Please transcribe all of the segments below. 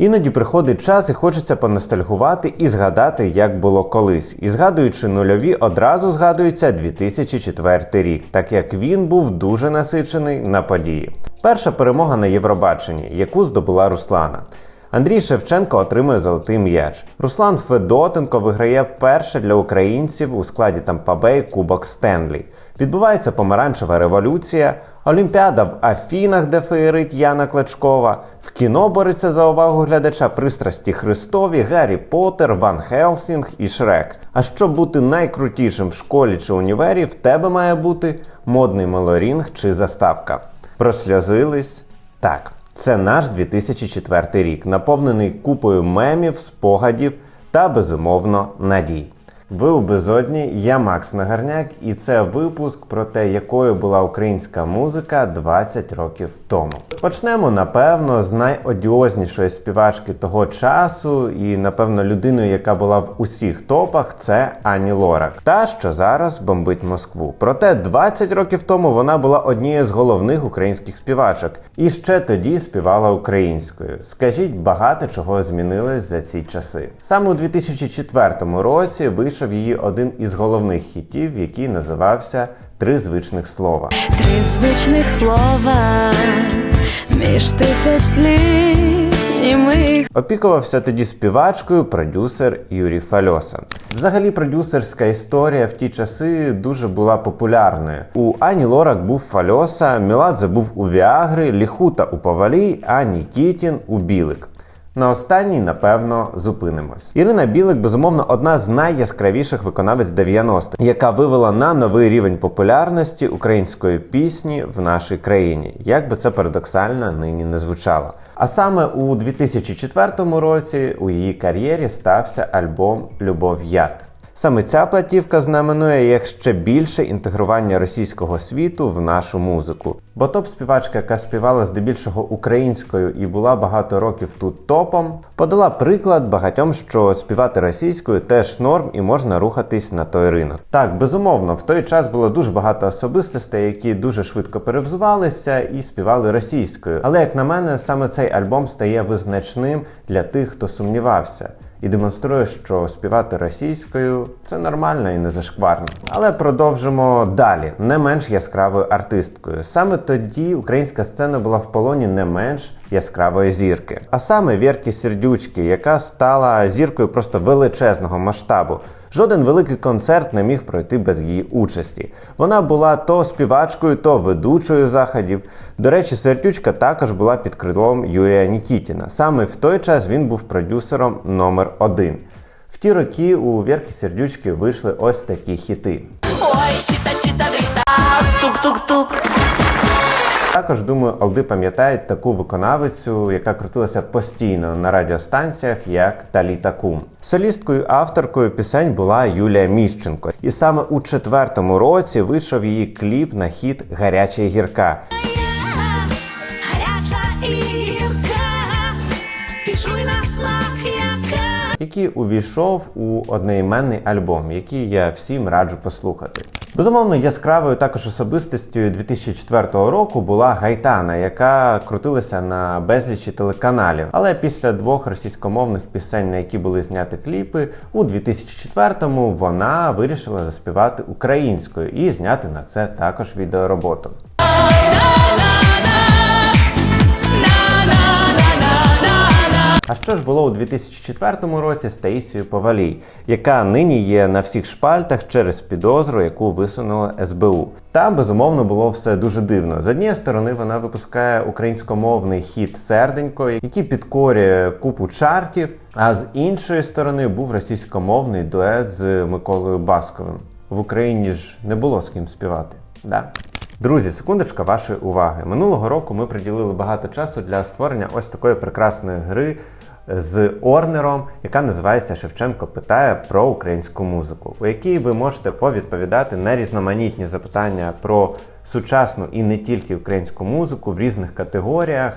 Іноді приходить час і хочеться поностальгувати і згадати, як було колись. І згадуючи нульові, одразу згадується 2004 рік, так як він був дуже насичений на події. Перша перемога на Євробаченні, яку здобула Руслана. Андрій Шевченко отримує золотий м'яч. Руслан Федотенко виграє перше для українців у складі Тампабей Кубок Стенлі. Відбувається помаранчева революція, Олімпіада в Афінах, де феєрить Яна Клечкова. В кіно бореться за увагу глядача пристрасті Христові, Гаррі Поттер, Ван Хелсінг і Шрек. А щоб бути найкрутішим в школі чи універі, в тебе має бути модний мелорінг чи заставка. Просльозились? Так. Це наш 2004 рік, наповнений купою мемів, спогадів та безумовно надій. Ви у безодні, я Макс Нагарняк, і це випуск про те, якою була українська музика 20 років тому. Почнемо, напевно, з найодіознішої співачки того часу, і напевно людиною, яка була в усіх топах, це Ані Лорак, та що зараз бомбить Москву. Проте 20 років тому вона була однією з головних українських співачок, і ще тоді співала українською. Скажіть, багато чого змінилось за ці часи. Саме у 2004 році вийшов її один із головних хітів, який називався Три звичних слова. Три звичних слова між тисяч слів, і ми Опікувався тоді співачкою продюсер Юрій Фальоса. Взагалі, продюсерська історія в ті часи дуже була популярною. У Ані Лорак був Фальоса, Міладзе був у Віагри, Ліхута у Павалій, а Нікітін у Білик. На останній, напевно, зупинимось. Ірина Білик, безумовно, одна з найяскравіших виконавець 90-х, яка вивела на новий рівень популярності української пісні в нашій країні, як би це парадоксально нині не звучало. А саме у 2004 році у її кар'єрі стався альбом Любов Яд. Саме ця платівка знаменує як ще більше інтегрування російського світу в нашу музику. Бо топ-співачка, яка співала здебільшого українською і була багато років тут топом, подала приклад багатьом, що співати російською теж норм і можна рухатись на той ринок. Так, безумовно, в той час було дуже багато особистостей, які дуже швидко перевзувалися і співали російською. Але як на мене, саме цей альбом стає визначним для тих, хто сумнівався і демонструє, що співати російською це нормально і не зашкварно. Але продовжимо далі, не менш яскравою артисткою. Саме тоді українська сцена була в полоні не менш яскравої зірки, а саме Вірки Сердючки, яка стала зіркою просто величезного масштабу. Жоден великий концерт не міг пройти без її участі. Вона була то співачкою, то ведучою заходів. До речі, Сердючка також була під крилом Юрія Нікітіна. Саме в той час він був продюсером номер один. В ті роки у Вірки Сердючки вийшли ось такі хіти. Ой, чита, чита, дрита, тук-тук-тук. Також думаю, Алди пам'ятають таку виконавицю, яка крутилася постійно на радіостанціях, як Таліта Кум. Солісткою авторкою пісень була Юлія Міщенко, і саме у четвертому році вийшов її кліп на хіт Гаряча гірка. Який увійшов у одноіменний альбом, який я всім раджу послухати. Безумовно, яскравою також особистістю 2004 року була Гайтана, яка крутилася на безлічі телеканалів. Але після двох російськомовних пісень, на які були зняті кліпи, у 2004-му вона вирішила заспівати українською і зняти на це також відеороботу. А що ж було у 2004 році з Таїсією Повалій, яка нині є на всіх шпальтах через підозру, яку висунула СБУ. Там безумовно було все дуже дивно. З однієї сторони, вона випускає українськомовний хіт Серденько, який підкорює купу чартів. А з іншої сторони був російськомовний дует з Миколою Басковим. В Україні ж не було з ким співати. Да? Друзі, секундочка вашої уваги. Минулого року ми приділили багато часу для створення ось такої прекрасної гри з Орнером, яка називається Шевченко питає про українську музику, у якій ви можете повідповідати на різноманітні запитання про сучасну і не тільки українську музику в різних категоріях.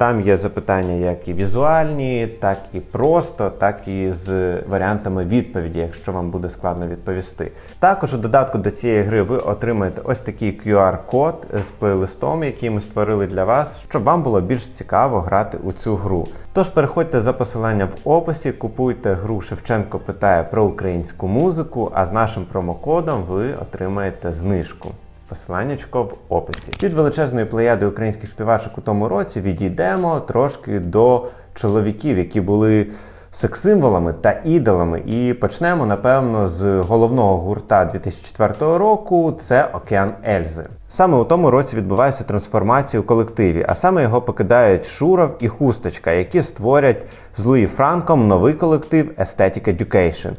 Там є запитання як і візуальні, так і просто, так і з варіантами відповіді, якщо вам буде складно відповісти. Також у додатку до цієї гри ви отримаєте ось такий QR-код з плейлистом, який ми створили для вас, щоб вам було більш цікаво грати у цю гру. Тож переходьте за посиланням в описі, купуйте гру Шевченко питає про українську музику, а з нашим промокодом ви отримаєте знижку. Посиланнячко в описі. Від величезної плеяди українських співачок у тому році відійдемо трошки до чоловіків, які були секс-символами та ідолами. І почнемо, напевно, з головного гурта 2004 року це Океан Ельзи. Саме у тому році відбувається трансформація у колективі, а саме його покидають Шуров і Хусточка, які створять з Луї Франком новий колектив Aesthetic Education.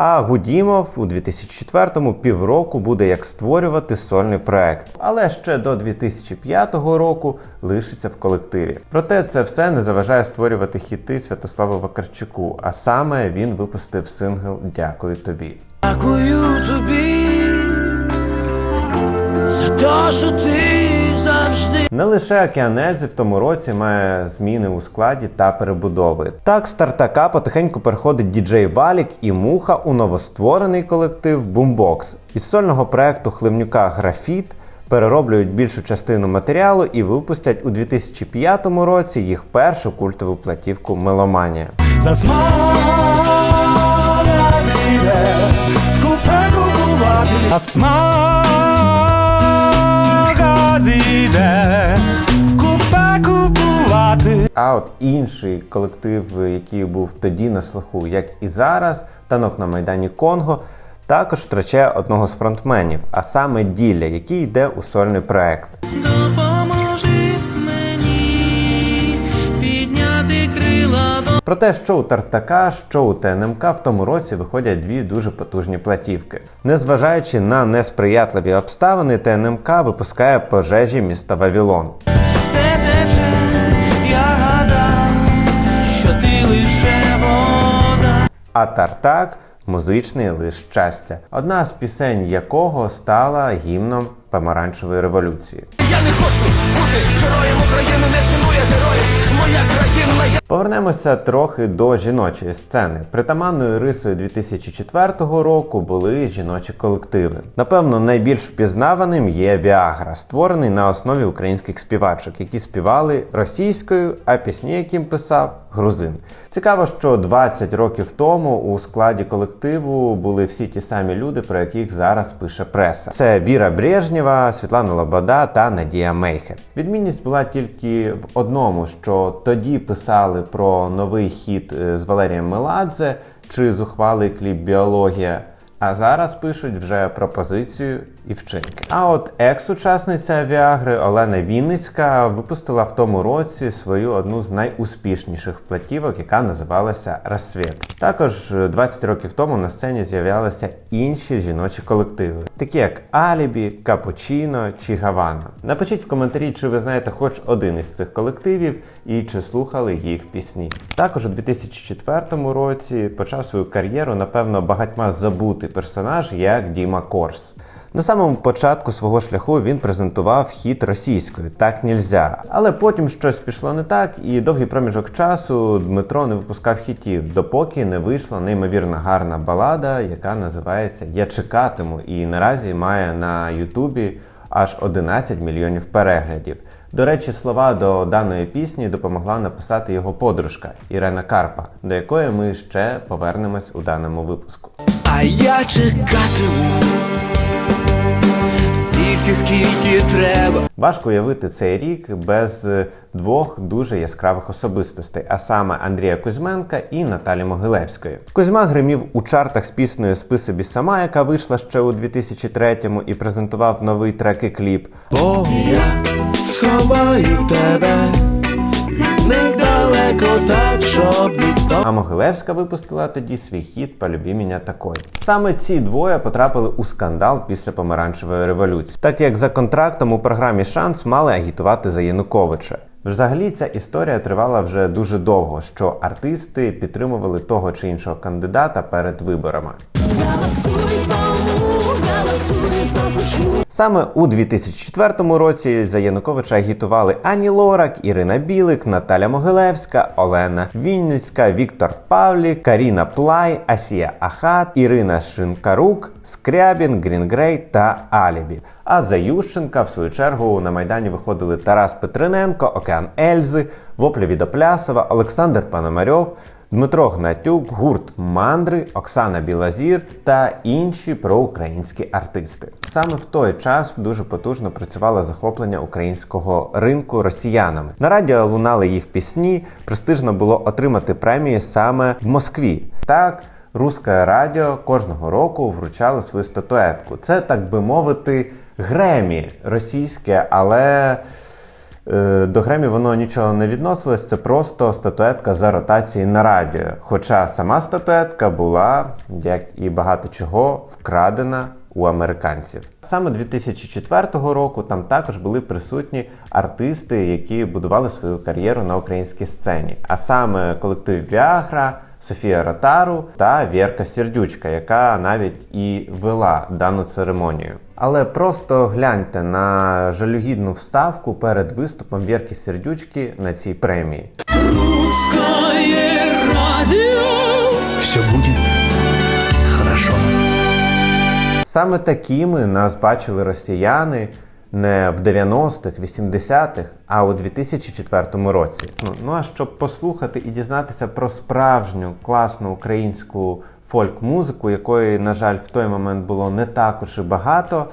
А Гудімов у 2004-му півроку буде як створювати сольний проект, але ще до 2005 року лишиться в колективі. Проте це все не заважає створювати хіти Святославу Вакарчуку, а саме він випустив сингл Дякую тобі. Дякую тобі за те, що ти. Не лише Океанельзи в тому році має зміни у складі та перебудови. Так, з Тартака потихеньку переходить діджей Валік і Муха у новостворений колектив Boombox. Із сольного проекту Хливнюка Графіт перероблюють більшу частину матеріалу і випустять у 2005 році їх першу культову платівку Меломанія. А от інший колектив, який був тоді на слуху, як і зараз, танок на майдані Конго, також втрачає одного з фронтменів, а саме Ділля, який йде у сольний проект. До Проте, що у Тартака, що у ТНМК в тому році виходять дві дуже потужні платівки. Незважаючи на несприятливі обставини, ТНМК випускає пожежі міста Вавілон. А Тартак музичний лист щастя, одна з пісень якого стала гімном помаранчевої революції. Не хочу бути героєм України, не ціную героїв. Моя країна. Повернемося трохи до жіночої сцени. Притаманною рисою 2004 року були жіночі колективи. Напевно, найбільш впізнаваним є Віагра, створений на основі українських співачок, які співали російською, а пісні, яким писав грузин. Цікаво, що 20 років тому у складі колективу були всі ті самі люди, про яких зараз пише преса. Це Віра Брежнєва, Світлана Лобода та Надія Мейхер. Відмінність була тільки в одному, що тоді писали про новий хіт е, з Валерієм Меладзе чи зухвалий кліп Біологія. А зараз пишуть вже пропозицію і вчинки. А от екс-учасниця Віагри Олена Вінницька випустила в тому році свою одну з найуспішніших платівок, яка називалася Розсвіт. Також е, 20 років тому на сцені з'являлися інші жіночі колективи, такі як Алібі, Капучино чи Гавана. Напишіть в коментарі, чи ви знаєте хоч один із цих колективів і чи слухали їх пісні. Також у 2004 році почав свою кар'єру, напевно, багатьма забутий персонаж як Діма Корс. На самому початку свого шляху він презентував хіт російською так нельзя. Але потім щось пішло не так, і довгий проміжок часу Дмитро не випускав хітів, допоки не вийшла неймовірно гарна балада, яка називається Я чекатиму, і наразі має на Ютубі аж 11 мільйонів переглядів. До речі, слова до даної пісні допомогла написати його подружка Ірена Карпа, до якої ми ще повернемось у даному випуску. А я чекатиму стільки, скільки треба. Важко уявити цей рік без е, двох дуже яскравих особистостей, а саме Андрія Кузьменка і Наталі Могилевської. Кузьма гримів у чартах з піснею Спи собі сама, яка вийшла ще у 2003-му і презентував новий трек і кліп. Бо я сховаю тебе, далеко так, щоб ніхто. А Могилевська випустила тоді свій хіт «Полюбі мене такой». Саме ці двоє потрапили у скандал після помаранчевої революції, так як за контрактом у програмі Шанс мали агітувати за Януковича. Взагалі ця історія тривала вже дуже довго, що артисти підтримували того чи іншого кандидата перед виборами. Саме у 2004 році за Януковича агітували Ані Лорак, Ірина Білик, Наталя Могилевська, Олена Вінницька, Віктор Павлік, Каріна Плай, Асія Ахат, Ірина Шинкарук, Скрябін, Грінгрей та Алібі. А за Ющенка, в свою чергу, на Майдані виходили Тарас Петриненко, Океан Ельзи, Вопля Відоплясова, Олександр Пономарьов, Дмитро Гнатюк, гурт Мандри, Оксана Білазір та інші проукраїнські артисти. Саме в той час дуже потужно працювало захоплення українського ринку росіянами. На радіо лунали їх пісні. Престижно було отримати премії саме в Москві. Так. Русське радіо кожного року вручало свою статуетку. Це, так би мовити, Гремі російське, але До Гремі воно нічого не відносилось, це просто статуетка за ротації на радіо. Хоча сама статуетка була, як і багато чого, вкрадена у американців. Саме 2004 року там також були присутні артисти, які будували свою кар'єру на українській сцені. А саме колектив Віагра, Софія Ротару та Вірка Сердючка, яка навіть і вела дану церемонію. Але просто гляньте на жалюгідну вставку перед виступом Вірки Сердючки на цій премії. Все будет хорошо. Саме такими нас бачили росіяни не в 90-х, 80-х, а у 2004 році. Ну, ну а щоб послухати і дізнатися про справжню класну українську фольк-музику, якої, на жаль, в той момент було не також і багато.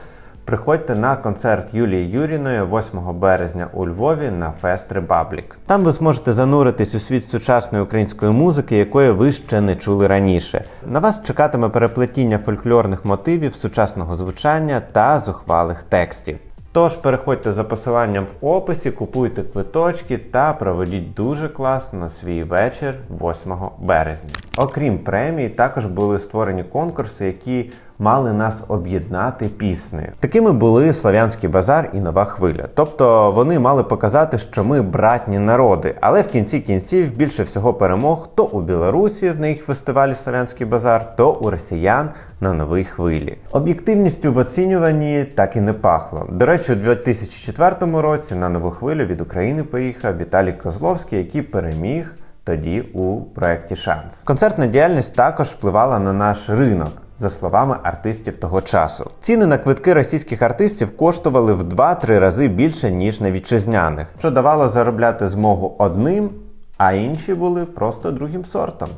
Приходьте на концерт Юлії Юріної 8 березня у Львові на Фест Репаблік. Там ви зможете зануритись у світ сучасної української музики, якої ви ще не чули раніше. На вас чекатиме переплетіння фольклорних мотивів, сучасного звучання та зухвалих текстів. Тож переходьте за посиланням в описі, купуйте квиточки та проведіть дуже класно свій вечір 8 березня. Окрім премії, також були створені конкурси, які мали нас об'єднати піснею. Такими були Слав'янський базар і Нова хвиля. Тобто вони мали показати, що ми братні народи. Але в кінці кінців більше всього перемог то у Білорусі на їх фестивалі Слав'янський базар, то у росіян на новій хвилі. Об'єктивністю в оцінюванні так і не пахло. До речі, у 2004 році на нову хвилю від України поїхав Віталій Козловський, який переміг тоді у проєкті Шанс. Концертна діяльність також впливала на наш ринок. За словами артистів того часу, ціни на квитки російських артистів коштували в 2-3 рази більше ніж на вітчизняних, що давало заробляти змогу одним, а інші були просто другим сортом.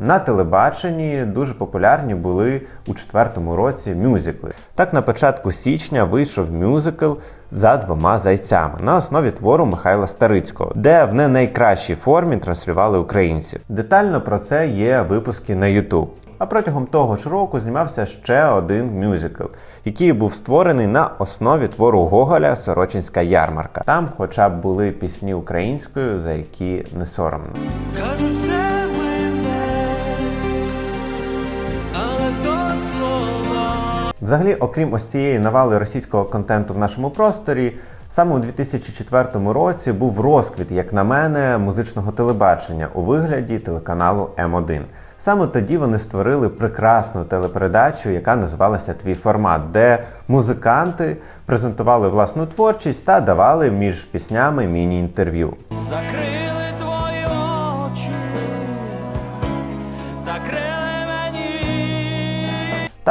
На телебаченні дуже популярні були у четвертому році мюзикли. Так, на початку січня вийшов мюзикл за двома зайцями на основі твору Михайла Старицького, де в не найкращій формі транслювали українців. Детально про це є випуски на YouTube. А протягом того ж року знімався ще один мюзикл, який був створений на основі твору Гоголя Сорочинська ярмарка. Там, хоча б були пісні українською, за які не соромно. Взагалі, окрім ось цієї навали російського контенту в нашому просторі, саме у 2004 році був розквіт, як на мене, музичного телебачення у вигляді телеканалу М1. Саме тоді вони створили прекрасну телепередачу, яка називалася Твій формат, де музиканти презентували власну творчість та давали між піснями міні-інтерв'ю. Закрили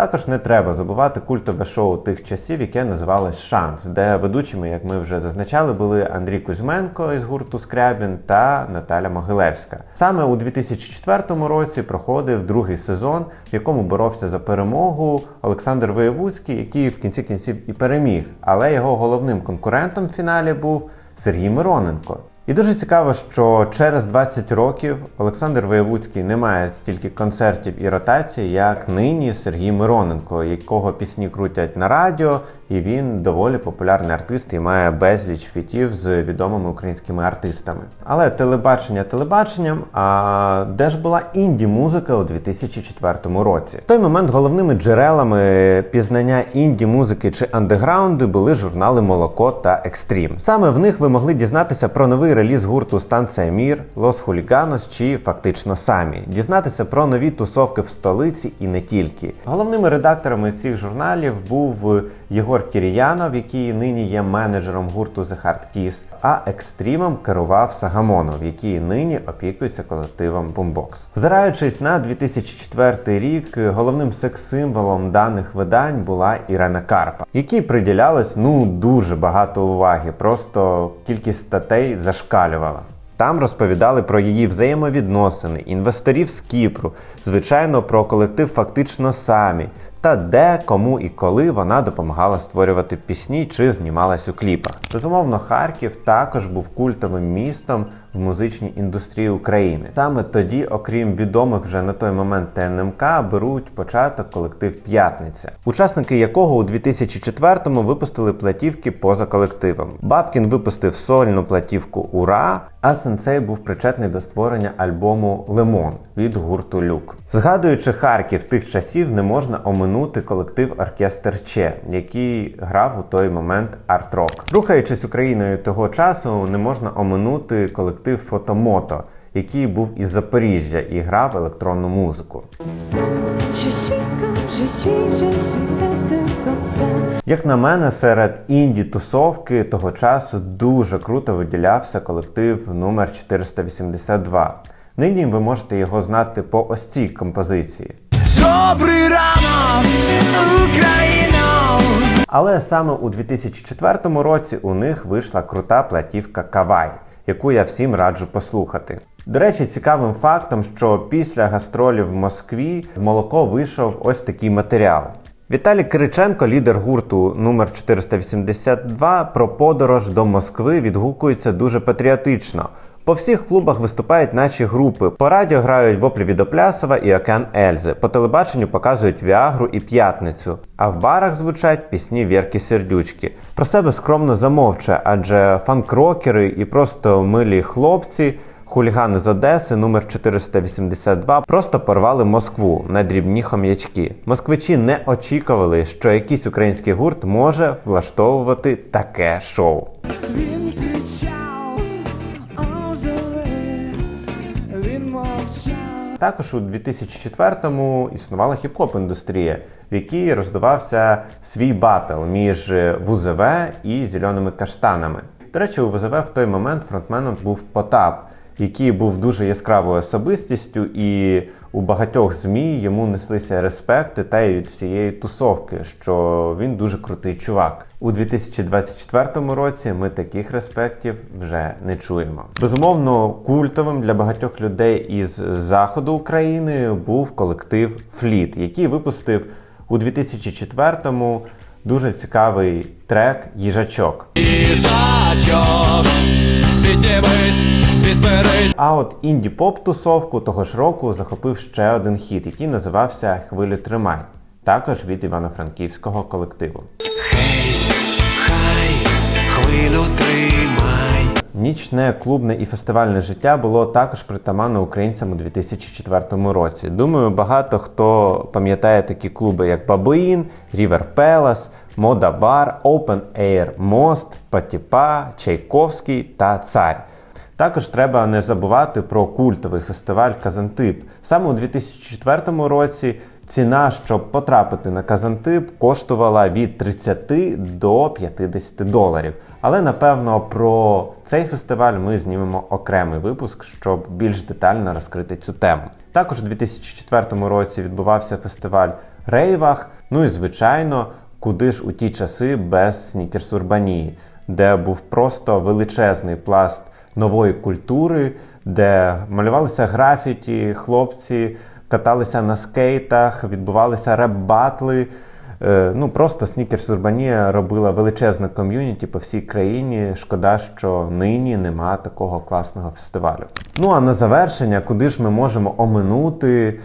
Також не треба забувати культове шоу тих часів, яке називалось Шанс, де ведучими, як ми вже зазначали, були Андрій Кузьменко із гурту Скрябін та Наталя Могилевська. Саме у 2004 році проходив другий сезон, в якому боровся за перемогу Олександр Воєвудський, який в кінці кінців і переміг. Але його головним конкурентом в фіналі був Сергій Мироненко. І дуже цікаво, що через 20 років Олександр Воєвудський не має стільки концертів і ротацій, як нині Сергій Мироненко, якого пісні крутять на радіо, і він доволі популярний артист і має безліч фітів з відомими українськими артистами. Але телебачення телебаченням. А де ж була інді-музика у 2004 році? В той момент головними джерелами пізнання інді-музики чи андеграунду були журнали Молоко та Екстрім. Саме в них ви могли дізнатися про новий реліз гурту Станція Мір, Лос Хуліганос чи фактично самі, дізнатися про нові тусовки в столиці і не тільки. Головними редакторами цих журналів був Єгор Єгор Кіріянов, який нині є менеджером гурту The Hard Kiss, а екстримом керував Сагамонов, який нині опікується колективом Boombox. Зираючись на 2004 рік, головним секс-символом даних видань була Ірена Карпа, якій приділялось ну дуже багато уваги, просто кількість статей зашкалювала. Там розповідали про її взаємовідносини, інвесторів з Кіпру, звичайно, про колектив фактично самі, та де, кому і коли вона допомагала створювати пісні чи знімалась у кліпах. Безумовно, Харків також був культовим містом в музичній індустрії України. Саме тоді, окрім відомих вже на той момент ТНМК, беруть початок колектив П'ятниця, учасники якого у 2004-му випустили платівки поза колективом. Бабкін випустив сольну платівку Ура, а сенсей був причетний до створення альбому Лимон від гурту Люк. Згадуючи Харків тих часів, не можна оминути колектив Оркестр Че, який грав у той момент арт-рок. Рухаючись Україною того часу, не можна оминути колектив Фотомото, який був із Запоріжжя і грав електронну музику. Як на мене, серед інді тусовки того часу дуже круто виділявся колектив номер 482. Нині ви можете його знати по ось цій композиції. Добрий ранок, Україно! Але саме у 2004 році у них вийшла крута платівка Кавай, яку я всім раджу послухати. До речі, цікавим фактом, що після гастролів в Москві в молоко вийшов ось такий матеріал. Віталій Кириченко, лідер гурту номер 482, про подорож до Москви відгукується дуже патріотично. По всіх клубах виступають наші групи. По радіо грають воплі від Оплясова і Океан Ельзи. По телебаченню показують Віагру і П'ятницю. А в барах звучать пісні Вірки Сердючки. Про себе скромно замовчує, адже фанк-рокери і просто милі хлопці. Хулігани з Одеси номер 482 просто порвали Москву на дрібні хом'ячки. Москвичі не очікували, що якийсь український гурт може влаштовувати таке шоу. Він кричав, Також у 2004-му існувала хіп-хоп індустрія, в якій роздавався свій батл між ВУЗВ і зеленими каштанами. До речі, у ВЗВ в той момент фронтменом був Потап, який був дуже яскравою особистістю, і у багатьох змі йому неслися респекти та й від всієї тусовки, що він дуже крутий чувак. У 2024 році ми таких респектів вже не чуємо. Безумовно, культовим для багатьох людей із заходу України був колектив Фліт, який випустив у 2004-му дуже цікавий трек Їжачок. Їжачок, піднімись, підберись. А от інді-поп тусовку того ж року захопив ще один хіт, який називався Хвилю тримай, також від івано-франківського колективу. Хай хвилю тримай. Нічне клубне і фестивальне життя було також притаманно українцям у 2004 році. Думаю, багато хто пам'ятає такі клуби, як Бабуїн, Рівер Пелас, Мода Бар, Open Air Мост, Патіпа, Чайковський та Цар. Також треба не забувати про культовий фестиваль Казантип. Саме у 2004 році ціна, щоб потрапити на Казантип, коштувала від 30 до 50 доларів. Але напевно про цей фестиваль ми знімемо окремий випуск, щоб більш детально розкрити цю тему. Також у 2004 році відбувався фестиваль Рейвах. Ну і звичайно, куди ж у ті часи без Снікерс Урбанії, де був просто величезний пласт нової культури, де малювалися графіті, хлопці каталися на скейтах, відбувалися реп-батли. Е, Ну просто Снікерс Урбанія робила величезне ком'юніті по всій країні. Шкода, що нині нема такого класного фестивалю. Ну а на завершення, куди ж ми можемо оминути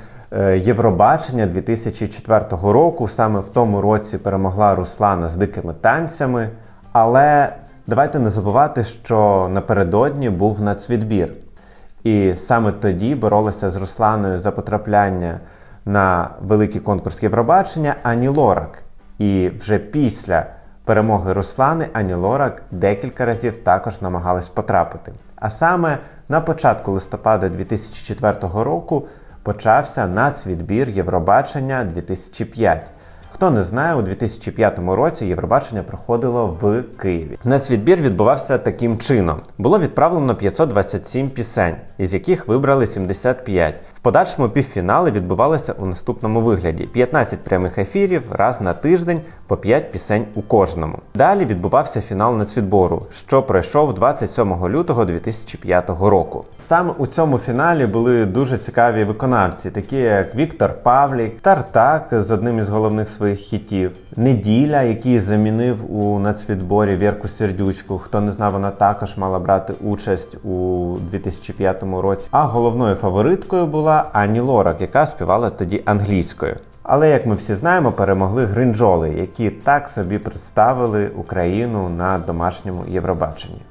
Євробачення 2004 року? Саме в тому році перемогла Руслана з дикими танцями. Але давайте не забувати, що напередодні був нацвідбір. І саме тоді боролися з Русланою за потрапляння на великий конкурс Євробачення Ані Лорак. І вже після перемоги Руслани Ані Лорак декілька разів також намагалась потрапити. А саме на початку листопада 2004 року почався нацвідбір Євробачення 2005. Хто не знає, у 2005 році Євробачення проходило в Києві. Нацвідбір відбувався таким чином: було відправлено 527 пісень, із яких вибрали 75. Подальшому півфінали відбувалися у наступному вигляді: 15 прямих ефірів раз на тиждень по 5 пісень у кожному. Далі відбувався фінал нацвідбору, що пройшов 27 лютого 2005 року. Саме у цьому фіналі були дуже цікаві виконавці, такі як Віктор Павлік, Тартак з одним із головних своїх хітів, Неділя, який замінив у нацвідборі Вірку Сердючку. Хто не знав, вона також мала брати участь у 2005 році. А головною фавориткою була Ані Лорак, яка співала тоді англійською. Але як ми всі знаємо, перемогли гринджоли, які так собі представили Україну на домашньому Євробаченні.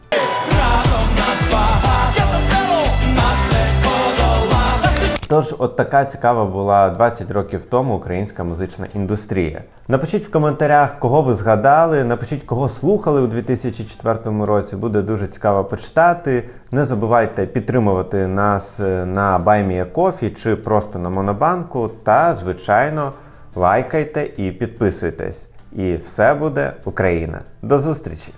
Тож, от така цікава була 20 років тому українська музична індустрія. Напишіть в коментарях, кого ви згадали, напишіть, кого слухали у 2004 році. Буде дуже цікаво почитати. Не забувайте підтримувати нас е, на BuyMeACoffee чи просто на Монобанку. Та, звичайно, лайкайте і підписуйтесь. І все буде Україна. До зустрічі!